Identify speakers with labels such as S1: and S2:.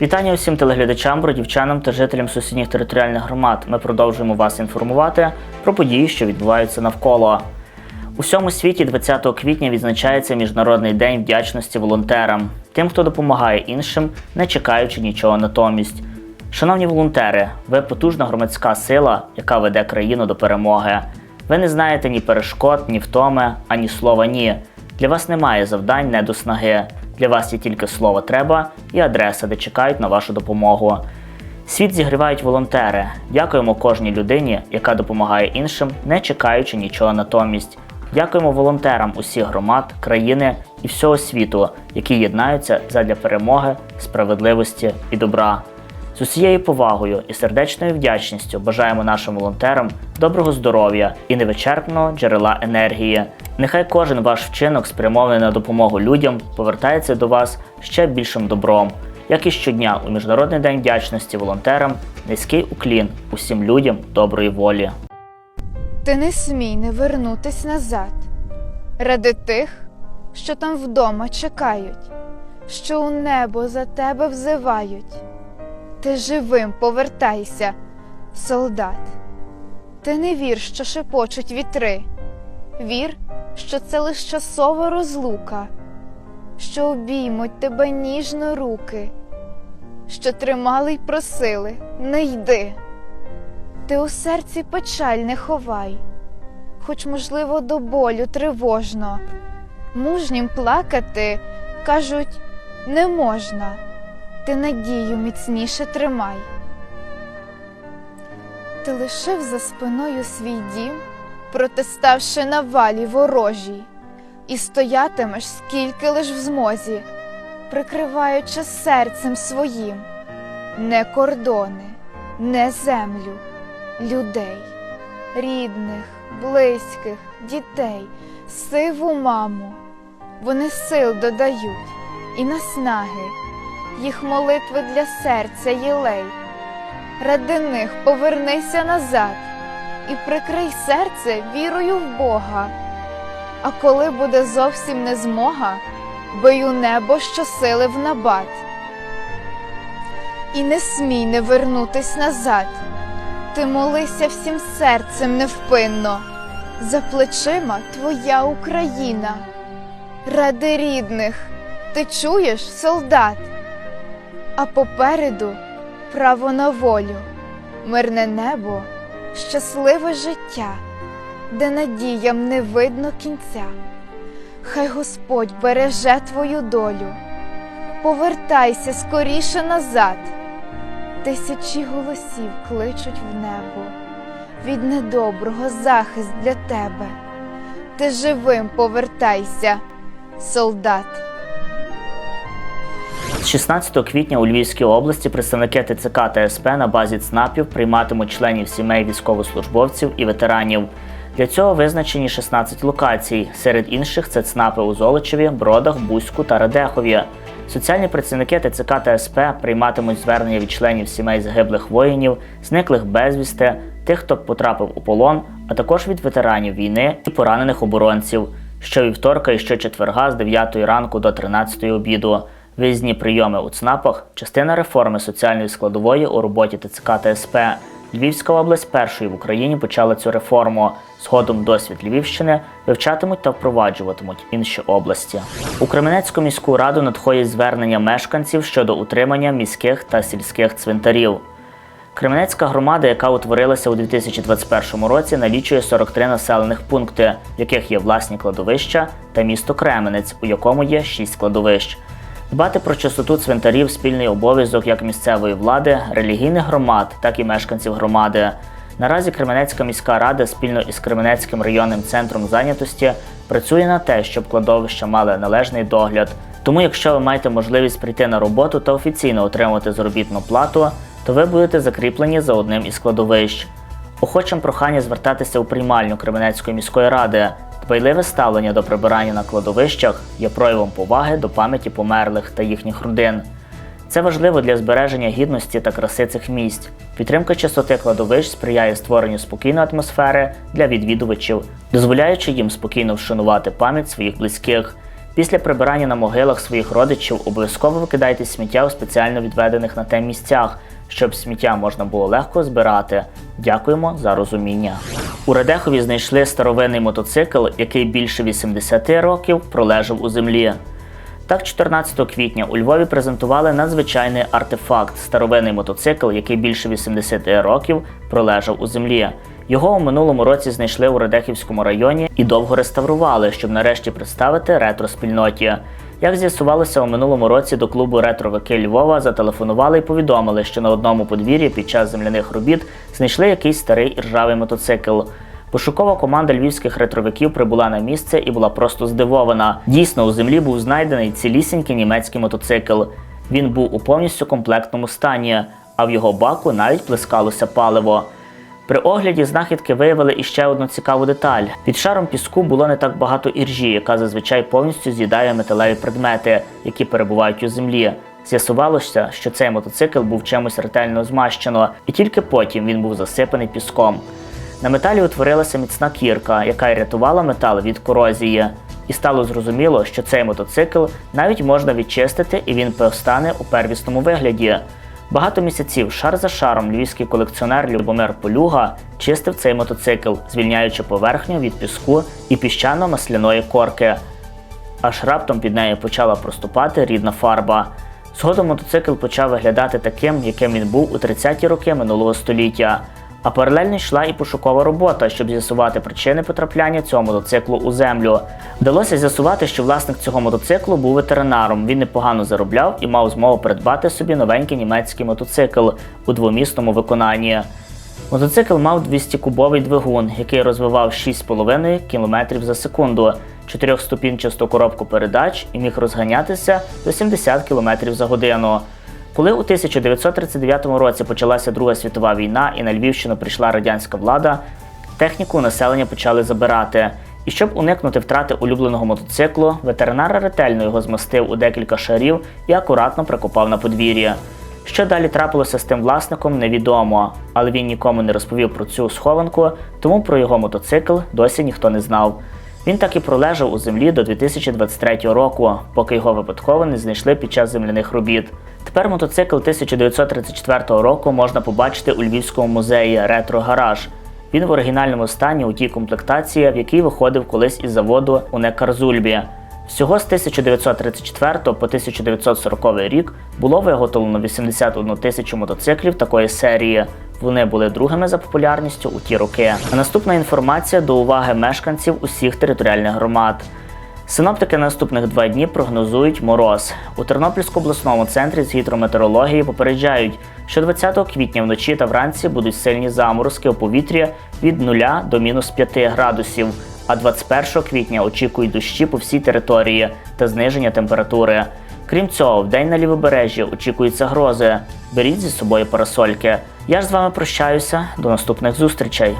S1: Вітання усім телеглядачам, бродівчанам та жителям сусідніх територіальних громад. Ми продовжуємо вас інформувати про події, що відбуваються навколо. У всьому світі 20 квітня відзначається Міжнародний день вдячності волонтерам, тим, хто допомагає іншим, не чекаючи нічого натомість. Шановні волонтери, ви потужна громадська сила, яка веде країну до перемоги. Ви не знаєте ні перешкод, ні втоми, ані слова ні. Для вас немає завдань не до снаги. Для вас є тільки слово треба і адреса, де чекають на вашу допомогу. Світ зігрівають волонтери. Дякуємо кожній людині, яка допомагає іншим, не чекаючи нічого натомість. Дякуємо волонтерам усіх громад, країни і всього світу, які єднаються задля перемоги, справедливості і добра. З усією повагою і сердечною вдячністю бажаємо нашим волонтерам доброго здоров'я і невичерпного джерела енергії. Нехай кожен ваш вчинок, спрямований на допомогу людям, повертається до вас ще більшим добром. Як і щодня у Міжнародний день вдячності волонтерам, низький уклін усім людям доброї волі.
S2: Ти не смій не вернутись назад ради тих, що там вдома чекають, що у небо за тебе взивають. Ти живим повертайся, солдат. Ти не вір, що шепочуть вітри. Вір, що це лиш часова розлука, що обіймуть тебе ніжно руки, що тримали й просили, не йди. Ти у серці печаль не ховай, хоч, можливо, до болю тривожно. Мужнім плакати, кажуть, не можна, ти надію міцніше тримай. Ти лишив за спиною свій дім, протиставши на валі ворожій, і стоятимеш скільки лиш в змозі, прикриваючи серцем своїм не кордони, не землю людей, рідних, близьких, дітей, сиву маму. Вони сил додають і наснаги, їх молитви для серця єлей. Ради них повернися назад і прикрий серце вірою в Бога. А коли буде зовсім не змога, бий у небо щосили в набат. І не смій не вернутись назад. Ти молися всім серцем невпинно, за плечима твоя Україна. Ради рідних ти чуєш, солдат, а попереду право на волю, мирне небо, щасливе життя, де надіям не видно кінця. Хай Господь береже твою долю, повертайся скоріше назад. Тисячі голосів кличуть в небо, від недоброго захист для тебе. Ти живим повертайся, солдат.
S1: З 16 квітня у Львівській області представники ТЦК та СП на базі ЦНАПів прийматимуть членів сімей військовослужбовців і ветеранів. Для цього визначені 16 локацій. Серед інших це ЦНАПи у Золочеві, Бродах, Бузьку та Радехові. Соціальні працівники ТЦК та СП прийматимуть звернення від членів сімей загиблих воїнів, зниклих безвісти, тих, хто потрапив у полон, а також від ветеранів війни і поранених оборонців. Щовівторка і щочетверга з 9 ранку до 13 обіду. Виїзні прийоми у ЦНАПах частина реформи соціальної складової у роботі ТЦК та СП. Львівська область першою в Україні почала цю реформу. Згодом досвід Львівщини вивчатимуть та впроваджуватимуть інші області. У Кременецьку міську раду надходять звернення мешканців щодо утримання міських та сільських цвинтарів. Кременецька громада, яка утворилася у 2021 році, налічує 43 населених пункти, в яких є власні кладовища, та місто Кременець, у якому є 6 кладовищ. Дбати про чистоту цвинтарів спільний обов'язок як місцевої влади, релігійних громад, так і мешканців громади. Наразі Кременецька міська рада спільно із Кременецьким районним центром зайнятості працює на те, щоб кладовища мали належний догляд. Тому, якщо ви маєте можливість прийти на роботу та офіційно отримати заробітну плату, то ви будете закріплені за одним із кладовищ. Охочим прохання звертатися у приймальню Кременецької міської ради. Дбайливе ставлення до прибирання на кладовищах є проявом поваги до пам'яті померлих та їхніх родин. Це важливо для збереження гідності та краси цих місць. Підтримка чистоти кладовищ сприяє створенню спокійної атмосфери для відвідувачів, дозволяючи їм спокійно вшанувати пам'ять своїх близьких. Після прибирання на могилах своїх родичів обов'язково викидайте сміття у спеціально відведених на те місцях, щоб сміття можна було легко збирати. Дякуємо за розуміння. У Радехові знайшли старовинний мотоцикл, який більше 80 років пролежав у землі. Так, 14 квітня у Львові презентували надзвичайний артефакт старовинний мотоцикл, який більше 80 років пролежав у землі. Його у минулому році знайшли у Радехівському районі і довго реставрували, щоб нарешті представити ретро-спільноті. Як з'ясувалося, у минулому році до клубу ретровики Львова зателефонували і повідомили, що на одному подвір'ї під час земляних робіт знайшли якийсь старий і ржавий мотоцикл. Пошукова команда львівських ретровиків прибула на місце і була просто здивована. Дійсно, у землі був знайдений цілісінький німецький мотоцикл. Він був у повністю комплектному стані, а в його баку навіть плескалося паливо. При огляді знахідки виявили іще одну цікаву деталь: під шаром піску було не так багато іржі, яка зазвичай повністю з'їдає металеві предмети, які перебувають у землі. З'ясувалося, що цей мотоцикл був чимось ретельно змащено, і тільки потім він був засипаний піском. На металі утворилася міцна кірка, яка й рятувала метал від корозії. І стало зрозуміло, що цей мотоцикл навіть можна відчистити і він постане у первісному вигляді. Багато місяців шар за шаром львівський колекціонер Любомир Полюга чистив цей мотоцикл, звільняючи поверхню від піску і піщано-масляної корки. Аж раптом під нею почала проступати рідна фарба. Згодом мотоцикл почав виглядати таким, яким він був у 30-ті роки минулого століття. А паралельно йшла і пошукова робота, щоб з'ясувати причини потрапляння цього мотоциклу у землю. Вдалося з'ясувати, що власник цього мотоциклу був ветеринаром. Він непогано заробляв і мав змогу придбати собі новенький німецький мотоцикл у двомісному виконанні. Мотоцикл мав 200-кубовий двигун, який розвивав 6,5 км за секунду, 4-ступінчасту коробку передач і міг розганятися до 70 км за годину. Коли у 1939 році почалася Друга світова війна і на Львівщину прийшла радянська влада, техніку населення почали забирати. І щоб уникнути втрати улюбленого мотоциклу, ветеринар ретельно його змастив у декілька шарів і акуратно прикопав на подвір'я. Що далі трапилося з тим власником, невідомо, але він нікому не розповів про цю схованку, тому про його мотоцикл досі ніхто не знав. Він так і пролежав у землі до 2023 року, поки його випадково не знайшли під час земляних робіт. Тепер мотоцикл 1934 року можна побачити у Львівському музеї Ретро Гараж. Він в оригінальному стані у тій комплектації, в якій виходив колись із заводу у Некарзульбі. Всього з 1934 по 1940 рік було виготовлено 81 тисячу мотоциклів такої серії. Вони були другими за популярністю у ті роки. А наступна інформація до уваги мешканців усіх територіальних громад. Синоптики наступних два дні прогнозують мороз. У Тернопільському обласному центрі з гідрометеорології попереджають, що 20 квітня вночі та вранці будуть сильні заморозки у повітрі від 0 до мінус 5 градусів, а 21 квітня очікують дощі по всій території та зниження температури. Крім цього, в день на лівобережжі очікуються грози. Беріть зі собою парасольки. Я ж з вами прощаюся. До наступних зустрічей.